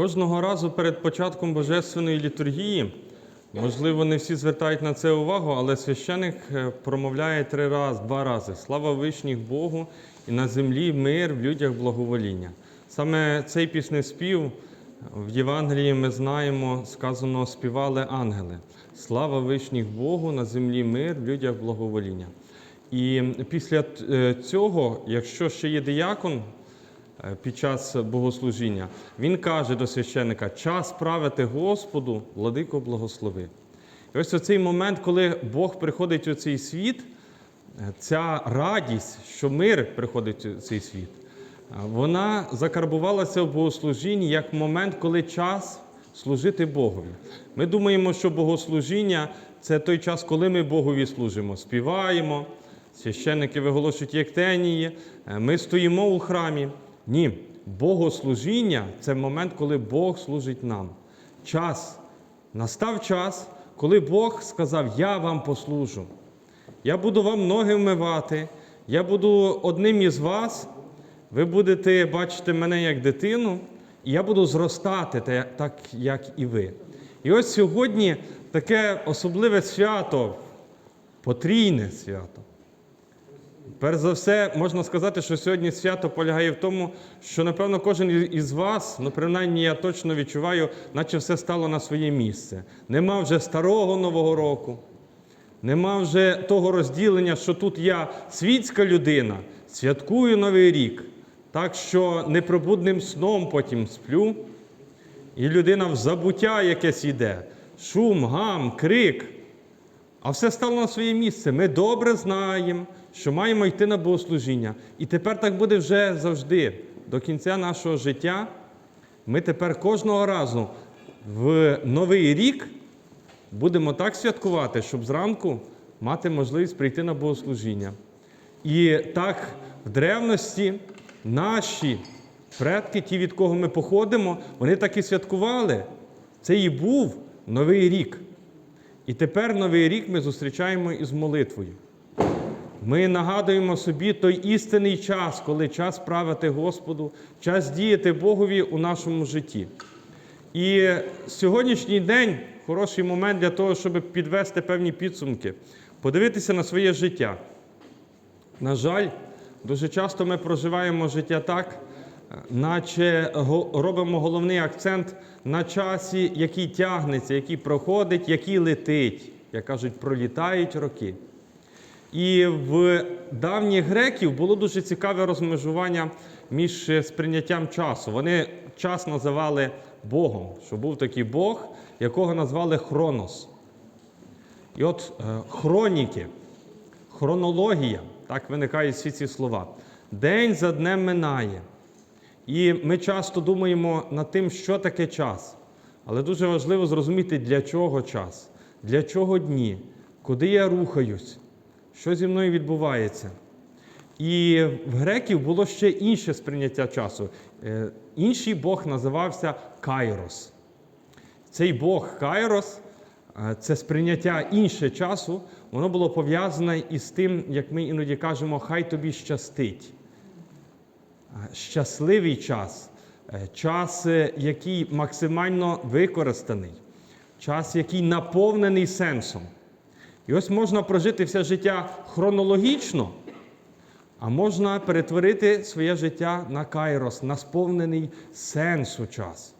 Кожного разу перед початком Божественної літургії, можливо, не всі звертають на це увагу, але священик е, промовляє три рази, два рази: Слава вишніх Богу і на землі мир в людях благовоління. Саме цей піснеспів в Євангелії ми знаємо, сказано, співали ангели. Слава вишніх Богу, на землі мир в людях благовоління. І після е, цього, якщо ще є диякон, під час богослужіння, він каже до священника: час правити Господу, владико благослови. І ось оцей момент, коли Бог приходить у цей світ, е, ця радість, що мир приходить у цей світ, е, вона закарбувалася в богослужінні як момент, коли час служити Богові. Ми думаємо, що богослужіння це той час, коли ми Богові служимо, співаємо, священники виголошують єктенії, е, ми стоїмо у храмі. Ні, богослужіння це момент, коли Бог служить нам. Час. Настав час, коли Бог сказав: Я вам послужу. Я буду вам ноги вмивати, я буду одним із вас, ви будете бачити мене як дитину, і я буду зростати так, як і ви. І ось сьогодні таке особливе свято, потрійне свято. Перш за все, можна сказати, що сьогодні свято полягає в тому, що, напевно, кожен із вас, ну, принаймні я точно відчуваю, наче все стало на своє місце. Нема вже старого Нового року, нема вже того розділення, що тут я світська людина, святкую Новий рік, так що непробудним сном потім сплю, і людина в забуття якесь йде, шум, гам, крик. А все стало на своє місце. Ми добре знаємо, що маємо йти на богослужіння. І тепер так буде вже завжди. До кінця нашого життя ми тепер кожного разу в новий рік будемо так святкувати, щоб зранку мати можливість прийти на богослужіння. І так в древності наші предки, ті, від кого ми походимо, вони так і святкували. Це і був Новий рік. І тепер Новий рік ми зустрічаємо із молитвою. Ми нагадуємо собі той істинний час, коли час правити Господу, час діяти Богові у нашому житті. І сьогоднішній день хороший момент для того, щоб підвести певні підсумки, подивитися на своє життя. На жаль, дуже часто ми проживаємо життя так, наче робимо головний акцент на часі, який тягнеться, який проходить, який летить. Як кажуть, пролітають роки. І в давніх греків було дуже цікаве розмежування між е, сприйняттям часу. Вони час називали Богом, що був такий Бог, якого назвали Хронос. І от е, хроніки, хронологія, так виникають всі ці слова. День за днем минає. І ми часто думаємо над тим, що таке час. Але дуже важливо зрозуміти, для чого час, для чого дні, куди я рухаюсь, що зі мною відбувається. І в греків було ще інше сприйняття часу. Е, Інший Бог називався Кайрос. Цей Бог Кайрос, е, це сприйняття інше часу, воно було пов'язане із тим, як ми іноді кажемо, хай тобі щастить. Е, Щасливий час, час, який максимально використаний, час, який наповнений сенсом. І ось можна прожити все життя хронологічно, а можна перетворити своє життя на кайрос, на сповнений сенсу час.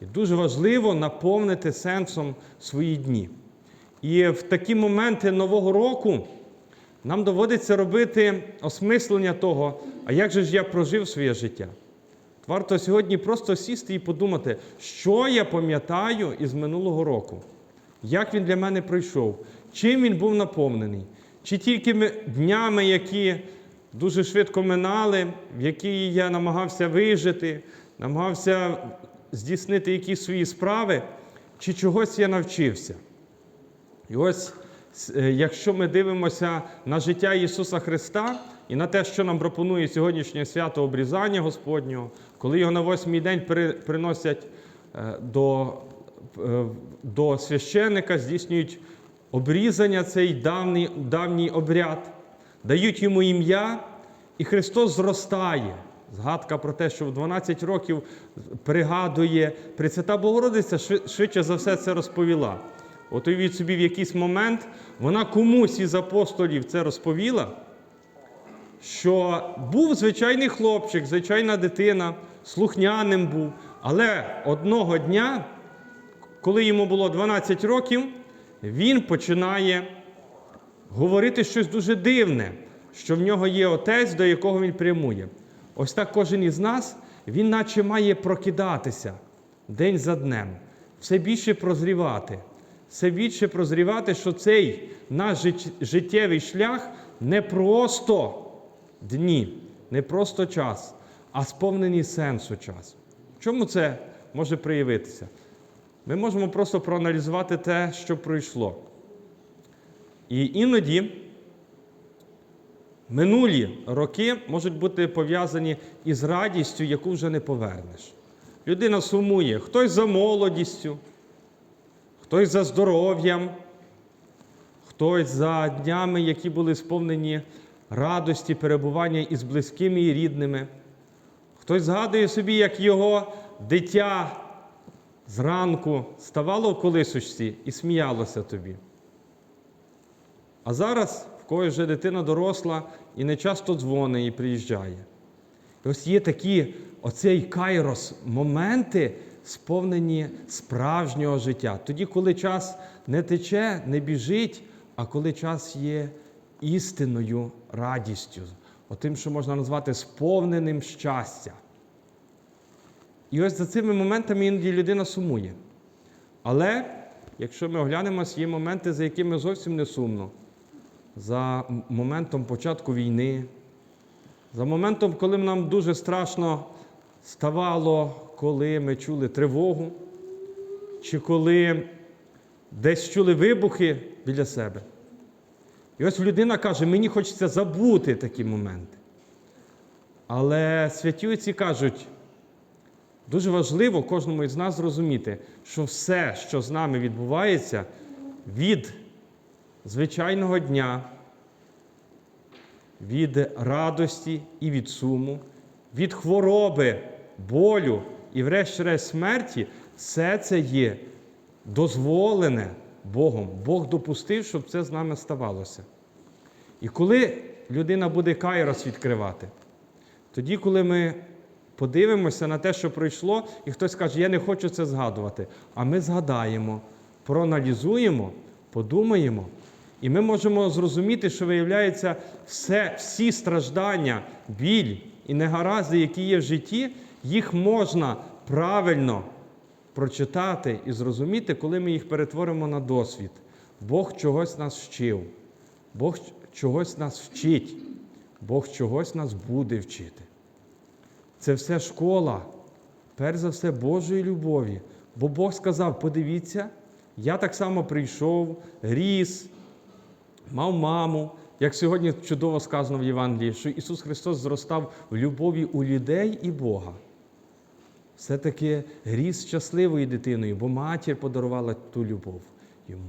І дуже важливо наповнити сенсом свої дні. І в такі моменти Нового року нам доводиться робити осмислення того, а як же ж я прожив своє життя. Варто сьогодні просто сісти і подумати, що я пам'ятаю із минулого року, як він для мене пройшов, чим він був наповнений, чи тільки днями, які дуже швидко минали, в які я намагався вижити, намагався здійснити якісь свої справи, чи чогось я навчився. І ось, е, якщо ми дивимося на життя Ісуса Христа і на те, що нам пропонує сьогоднішнє свято обрізання Господнього, коли його на восьмий день приносять е, до, е, до священика, здійснюють обрізання, цей давній, давній обряд, дають йому ім'я, і Христос зростає. згадка про те, що в 12 років пригадує Пресвята Богородиця, швидше за все це розповіла. От уявіть собі, в якийсь момент вона комусь із апостолів це розповіла, що був звичайний хлопчик, звичайна дитина, слухняним був, але одного дня, коли йому було 12 років, він починає говорити щось дуже дивне, що в нього є отець, до якого він прямує. Ось так кожен із нас, він наче має прокидатися день за днем, все більше прозрівати, все більше прозрівати, що цей наш життєвий шлях не просто дні, не просто час, а сповнений сенсу час. В чому це може проявитися? Ми можемо просто проаналізувати те, що пройшло. І іноді минулі роки можуть бути пов'язані із радістю, яку вже не повернеш. Людина сумує, хтось за молодістю, хтось за здоров'ям, хтось за днями, які були сповнені радості, перебування із близькими і рідними. Хтось згадує собі, як його дитя зранку ставало в колисочці і сміялося тобі. А зараз в когось вже дитина доросла і не часто дзвонить і приїжджає. І ось є такі, оцей кайрос, моменти, сповнені справжнього життя. Тоді, коли час не тече, не біжить, а коли час є істинною радістю, отим, що можна назвати сповненим щастя. І ось за цими моментами іноді людина сумує. Але якщо ми оглянемось, є моменти, за якими зовсім не сумно. За моментом початку війни, за моментом, коли нам дуже страшно ставало, коли ми чули тривогу, чи коли десь чули вибухи біля себе. І ось людина каже, мені хочеться забути такі моменти. Але святі отці кажуть, Дуже важливо кожному із нас зрозуміти, що все, що з нами відбувається, від звичайного дня, від радості і від суму, від хвороби, болю і, врешті-решт, смерті, все це є дозволене Богом. Бог допустив, щоб це з нами ставалося. І коли людина буде кайрос відкривати, тоді, коли ми подивимося на те, що пройшло, і хтось каже, я не хочу це згадувати. А ми згадаємо, проаналізуємо, подумаємо, і ми можемо зрозуміти, що виявляється, все, всі страждання, біль і негаразди, які є в житті, їх можна правильно прочитати і зрозуміти, коли ми їх перетворимо на досвід. Бог чогось нас вчив, Бог чогось нас вчить, Бог чогось нас буде вчити. Це все школа, перш за все, Божої любові. Бо Бог сказав: подивіться, я так само прийшов, ріс, мав маму, як сьогодні чудово сказано в Євангелії, що Ісус Христос зростав в любові у людей і Бога. Все-таки ріс щасливою дитиною, бо матір подарувала ту любов йому.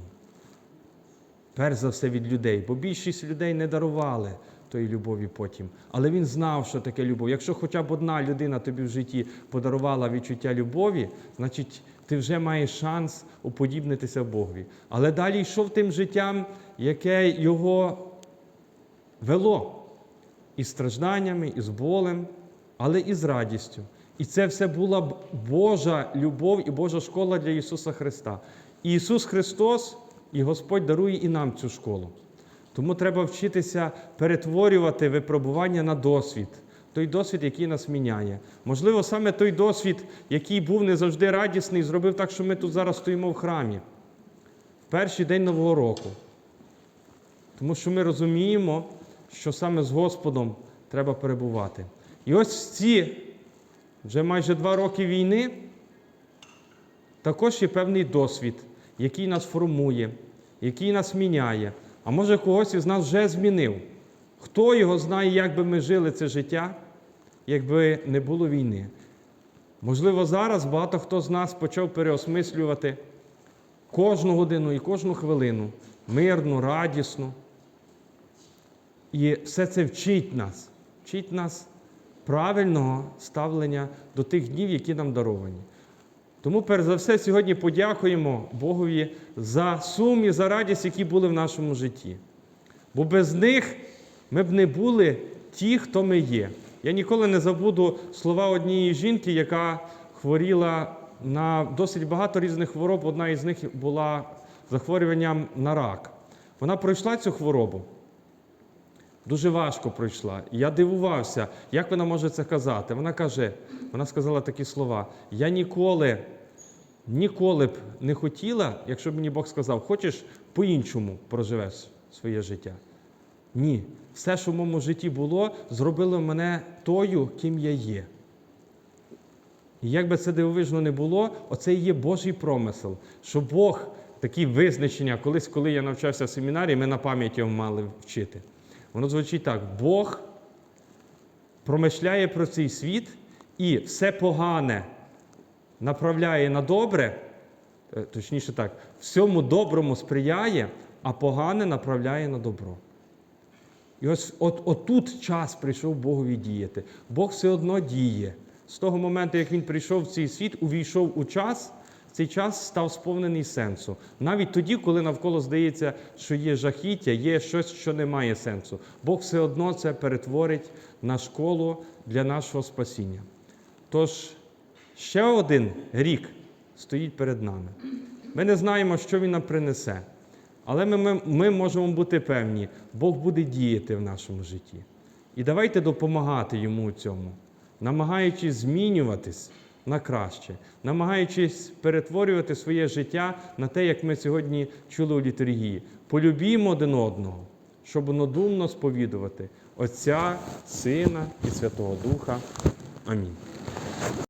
Перш за все від людей, бо більшість людей не дарували тої любові потім. Але він знав, що таке любов. Якщо хоча б одна людина тобі в житті подарувала відчуття любові, значить ти вже маєш шанс уподібнитися Богові. Але далі йшов тим життям, яке його вело і стражданнями, і з болем, але і з радістю. І це все була Божа любов і Божа школа для Ісуса Христа. І Ісус Христос і Господь дарує і нам цю школу. Тому треба вчитися перетворювати випробування на досвід, той досвід, який нас міняє. Можливо, саме той досвід, який був не завжди радісний, зробив так, що ми тут зараз стоїмо в храмі в перший день Нового року. Тому що ми розуміємо, що саме з Господом треба перебувати. І ось ці вже майже два роки війни також є певний досвід, який нас формує, який нас міняє. А може когось із нас вже змінив. Хто його знає, як би ми жили це життя, якби не було війни? Можливо, зараз багато хто з нас почав переосмислювати кожну годину і кожну хвилину мирну, радісну. І все це вчить нас, вчить нас правильного ставлення до тих днів, які нам даровані. Тому, перш за все, сьогодні подякуємо Богові за сум і за радість, які були в нашому житті. Бо без них ми б не були ті, хто ми є. Я ніколи не забуду слова однієї жінки, яка хворіла на досить багато різних хвороб. Одна із них була захворюванням на рак. Вона пройшла цю хворобу. Дуже важко пройшла. Я дивувався, як вона може це казати. Вона каже, вона сказала такі слова: Я ніколи, ніколи б не хотіла, якщо б мені Бог сказав, хочеш по-іншому проживеш своє життя. Ні. Все, що в моєму житті було, зробило мене тою, ким я є. І як би це дивовижно не було, оце і є Божий промисел, що Бог такі визначення, колись, коли я навчався в семінарі, ми на пам'ять його мали вчити. Воно звучить так: Бог промишляє про цей світ і все погане направляє на добре, е, точніше так, всьому доброму сприяє, а погане направляє на добро. І ось от, отут час прийшов Богові діяти. Бог все одно діє. З того моменту, як він прийшов в цей світ, увійшов у час, цей час став сповнений сенсу. Навіть тоді, коли навколо здається, що є жахіття, є щось, що не має сенсу. Бог все одно це перетворить на школу для нашого спасіння. Тож ще один рік стоїть перед нами. Ми не знаємо, що він нам принесе. Але ми, ми, ми можемо бути певні, Бог буде діяти в нашому житті. І давайте допомагати йому у цьому, намагаючись змінюватись на краще, намагаючись перетворювати своє життя на те, як ми сьогодні чули у літургії. Полюбімо один одного, щоб надумно сповідувати Отця, Сина і Святого Духа. Амінь.